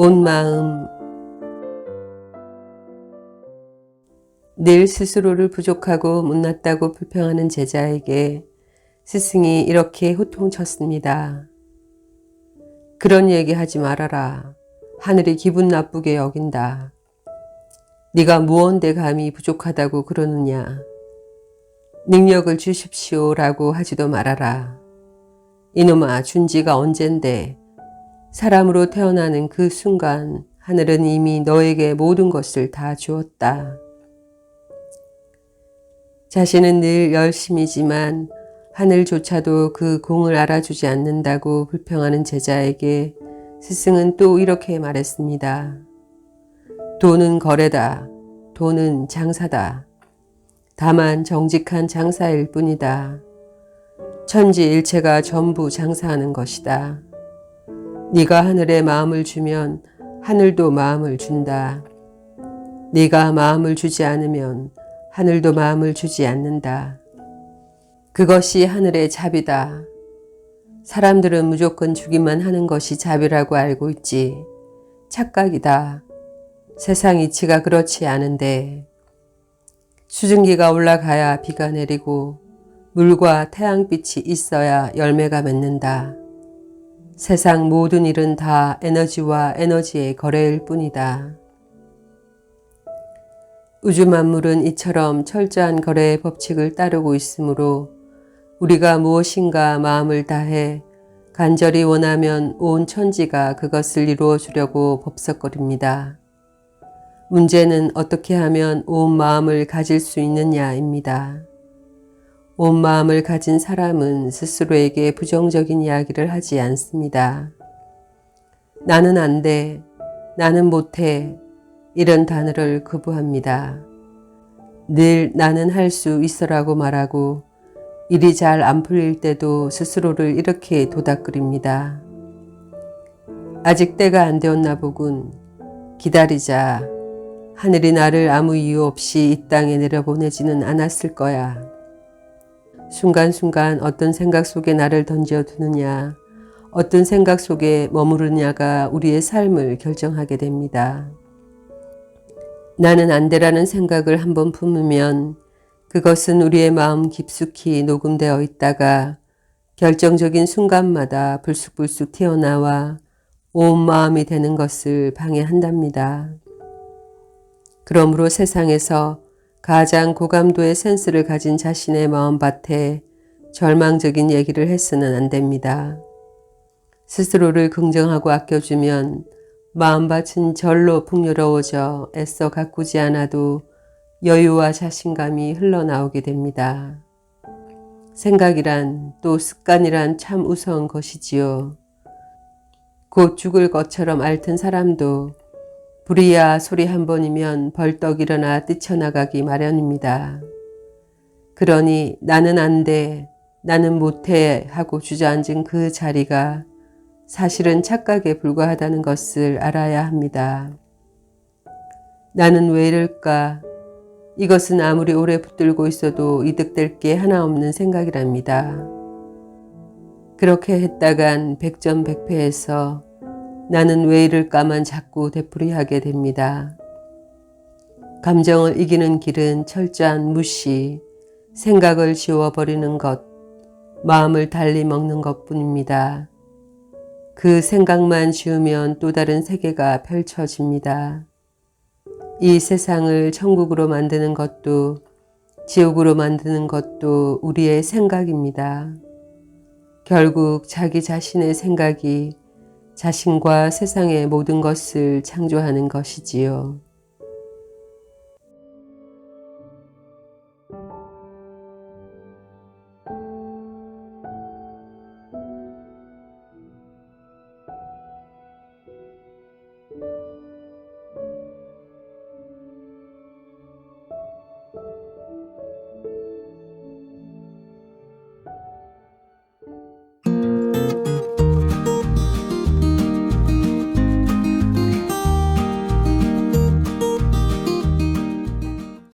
온 마음 늘 스스로를 부족하고 못났다고 불평하는 제자에게 스승이 이렇게 호통쳤습니다. 그런 얘기 하지 말아라. 하늘이 기분 나쁘게 여긴다. 네가 무언데 감히 부족하다고 그러느냐. 능력을 주십시오라고 하지도 말아라. 이놈아 준지가 언젠데 사람으로 태어나는 그 순간 하늘은 이미 너에게 모든 것을 다 주었다. 자신은 늘 열심이지만 하늘조차도 그 공을 알아주지 않는다고 불평하는 제자에게 스승은 또 이렇게 말했습니다. 돈은 거래다. 돈은 장사다. 다만 정직한 장사일 뿐이다. 천지일체가 전부 장사하는 것이다. 네가 하늘에 마음을 주면 하늘도 마음을 준다. 네가 마음을 주지 않으면 하늘도 마음을 주지 않는다. 그것이 하늘의 자비다. 사람들은 무조건 주기만 하는 것이 자비라고 알고 있지. 착각이다. 세상 이치가 그렇지 않은데 수증기가 올라가야 비가 내리고 물과 태양빛이 있어야 열매가 맺는다. 세상 모든 일은 다 에너지와 에너지의 거래일 뿐이다. 우주 만물은 이처럼 철저한 거래의 법칙을 따르고 있으므로 우리가 무엇인가 마음을 다해 간절히 원하면 온 천지가 그것을 이루어 주려고 법석거립니다. 문제는 어떻게 하면 온 마음을 가질 수 있느냐입니다. 온 마음을 가진 사람은 스스로에게 부정적인 이야기를 하지 않습니다. 나는 안 돼, 나는 못해, 이런 단어를 거부합니다. 늘 나는 할 수 있어라고 말하고 일이 잘 안 풀릴 때도 스스로를 이렇게 도닥거립니다. 아직 때가 안 되었나 보군. 기다리자. 하늘이 나를 아무 이유 없이 이 땅에 내려보내지는 않았을 거야. 순간순간 어떤 생각 속에 나를 던져두느냐, 어떤 생각 속에 머무르냐가 우리의 삶을 결정하게 됩니다. 나는 안 되라는 생각을 한번 품으면 그것은 우리의 마음 깊숙이 녹음되어 있다가 결정적인 순간마다 불쑥불쑥 튀어나와 온 마음이 되는 것을 방해한답니다. 그러므로 세상에서 가장 고감도의 센스를 가진 자신의 마음밭에 절망적인 얘기를 해서는 안 됩니다. 스스로를 긍정하고 아껴주면 마음밭은 절로 풍요로워져 애써 가꾸지 않아도 여유와 자신감이 흘러나오게 됩니다. 생각이란 또 습관이란 참 우스운 것이지요. 곧 죽을 것처럼 앓던 사람도 불이야 소리 한 번이면 벌떡 일어나 뛰쳐나가기 마련입니다. 그러니 나는 안 돼, 나는 못해 하고 주저앉은 그 자리가 사실은 착각에 불과하다는 것을 알아야 합니다. 나는 왜 이럴까? 이것은 아무리 오래 붙들고 있어도 이득될 게 하나 없는 생각이랍니다. 그렇게 했다간 백전백패해서 나는 왜 이럴까만 자꾸 되풀이하게 됩니다. 감정을 이기는 길은 철저한 무시, 생각을 지워버리는 것, 마음을 달리 먹는 것 뿐입니다. 그 생각만 지우면 또 다른 세계가 펼쳐집니다. 이 세상을 천국으로 만드는 것도 지옥으로 만드는 것도 우리의 생각입니다. 결국 자기 자신의 생각이 자신과 세상의 모든 것을 창조하는 것이지요.